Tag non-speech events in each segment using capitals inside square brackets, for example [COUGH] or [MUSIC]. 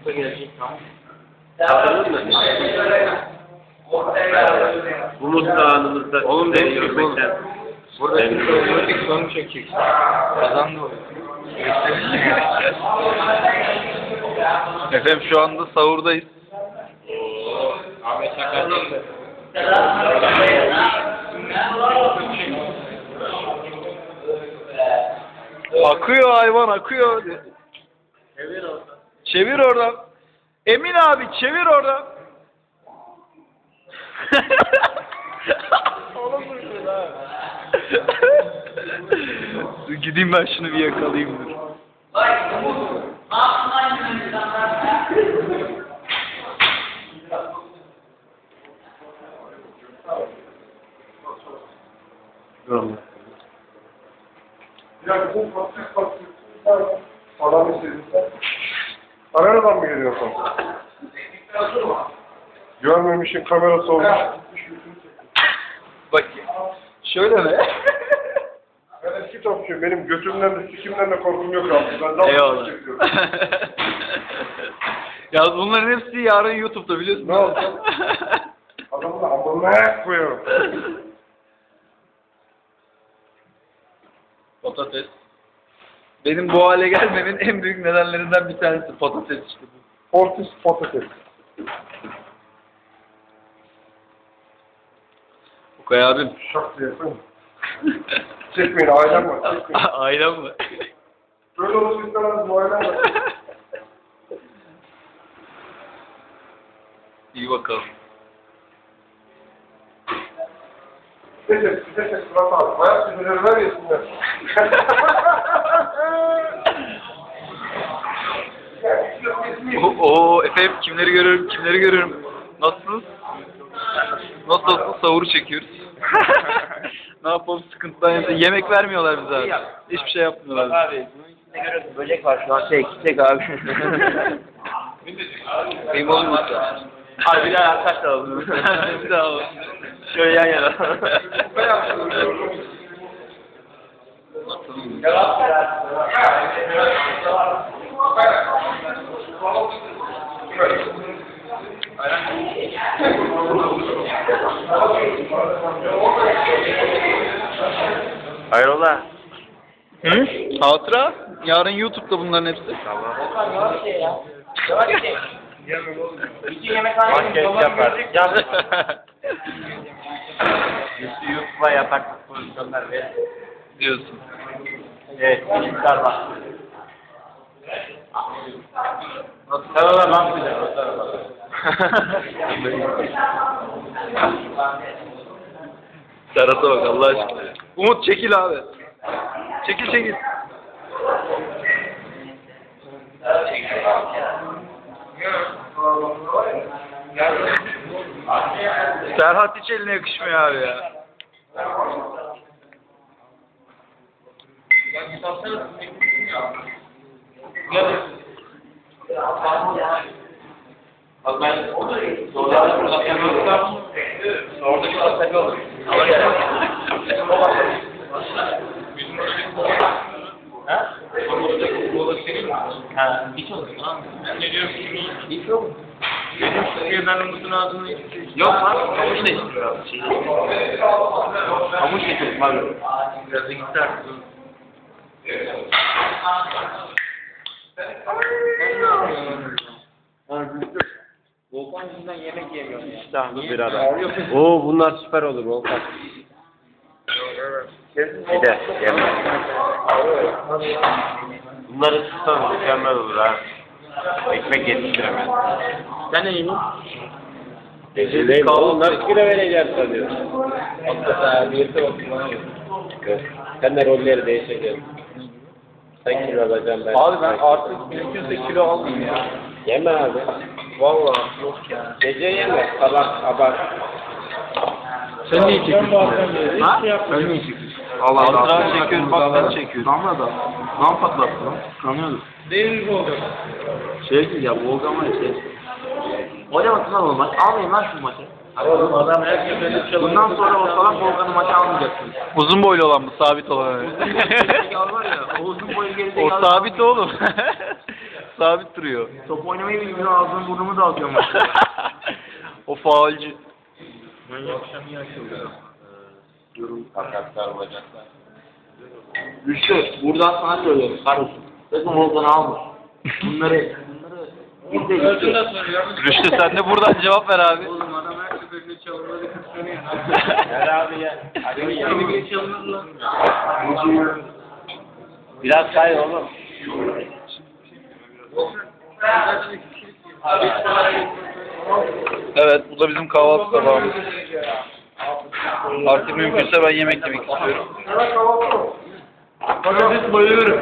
Umut'a gelecek tamam. Hatırladın mı? Bu mutlu anımızda Oğlum seni görmekten Burada tek sonu çekeceksin. Kazandı oyun. Efendim şu anda sahurdayız. Ahmet. Akıyor hayvan akıyor. Çevir oradan. Emin abi çevir oradan. Oğlum dur ha. Dur gideyim ben şunu bir yakalayayım dur. Ya bu pasif pasif adam istedin Kameradan mı geliyorsun? Görmemişin kamerası olmuş. Bak şöyle mi? [LAUGHS] Ben eski topçuyum. Benim götümden de sikimden de korkum yok abi. Ben daha Eyvallah. çekiyorum. [LAUGHS] ya bunların hepsi yarın YouTube'da biliyorsun. Ne oldu? Adamı da amına koyuyorum. Patates. Benim bu hale gelmemin en büyük nedenlerinden bir tanesi patates işte. Fortis patates. Okay abim. Şak diye yapayım. Çekmeyin ailem var. Çekmeyin. [LAUGHS] Ailem mi? Böyle olursa istemez bu ailem var. [LAUGHS] İyi bakalım. Size çek, size çek Murat abi. Bayağı ver yesinler. [LAUGHS] Oo, efendim kimleri görüyorum kimleri görüyorum. Nasılsınız? Nasıl olsun sahuru çekiyoruz. [LAUGHS] ne yapalım sıkıntıdan yanında. Yemek vermiyorlar bize abi. Hiçbir şey yapmıyorlar. Abi bunun içinde görüyorsun böcek var şu an. Çek, çek abi. [LAUGHS] Benim oğlum yoksa. Abi bir daha arkadaş alalım. [LAUGHS] Bir daha alalım. Şöyle yan yana. Hayrola? Hı? Hatıra. Yarın YouTube'da bunların hepsi. Bütün yemekhanenin Makyaj yapar. Yap. Üstü YouTube'a yapar pozisyonlar ve Diyorsun. evet, çocuklar var. Sana bak güzel, sana bak. Serhat'a bak Allah aşkına. Umut çekil abi. Çekil çekil. Serhat hiç eline yakışmıyor abi ya. Ben zorlarla burada yapıyorsam orada bir tabii olur. Ama Ha? Ha, hiç olur. Ne diyorsun? Hiç olur. Benim Türkiye'den Umut'un ağzını Yok lan, kamış da istiyor abi. Şey. Kamış getirdim abi. Biraz da gitti artık. Volkan yüzünden yemek yemiyorum ya. İştahlı bir adam. Oo bunlar süper olur Volkan. Bir de yemek. Bunları tutsan mükemmel olur ha. Ekmek yetiştiremez. Sen ne? Değil mi? Oğlum nasıl kilo vereceğim sanıyorsun? Hakikaten birisi bakıyor bana Sen de rolleri değişeceksin. Sen kilo alacaksın ben. Abi ben artık mümkünse kilo almayayım ya. Yeme abi. Valla yok ya. Gece yeme. Sabah abart. Sen niye çekiyorsun? Ha? Ben niye çekiyorsun? Allah Allah. Hatıra çekiyoruz bak sen çekiyorsun. Damla da. Lan patlattı lan. Kanıyordu. Değil mi oldu? Şey ya Volkan var ya şey. Oynamasın lan o maç. Almayın lan şu maçı. Oğlum adam her seferinde Bundan sonra o salak Volkan'ı maça almayacaksın. Uzun boylu olan mı? Sabit olan öyle. var ya, o uzun boylu gerizekalı. o sabit oğlum. [LAUGHS] sabit duruyor. Top oynamayı bilmiyor ağzını burnumu da atıyorum [LAUGHS] ben. o faulcü. Kakaklar, bacaklar. Rüştü buradan sana söylüyorum kardeşim. Sakın Volkan'ı alma. Bunları Rüştü. Sen de buradan cevap ver abi. Oğlum adam her seferinde çalımları kıskanıyor. [LAUGHS] Gel abi ya. Hadi Yeni gel. bir çalınır lan. Biraz kay oğlum. Evet bu da bizim kahvaltı tabağımız. Artık mümkünse ben yemek yemek istiyorum. Patates bayılıyorum.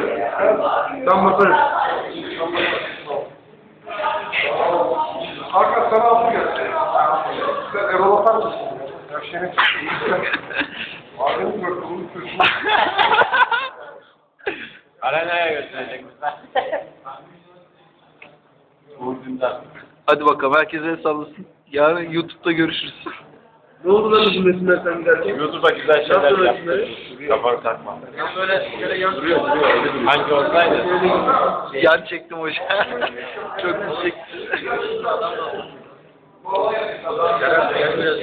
Ben bakarım. Hakan sana aldım gel. Sen Erol atar mısın? Ya şeyini Adem'i gördüm, bunu çözüm. [LAUGHS] Arenaya götürecek bizi. Hadi bakalım herkese el sallasın. Yarın YouTube'da görüşürüz. Ne oldu lan bu resimler sen giderken? YouTube'da güzel şeyler Nasıl yaptı. Kafanı takma. Ben böyle şöyle yan Duruyor duruyor öyle duruyor. Hangi olsaydı? Yan çektim hocam. Çok gel biraz.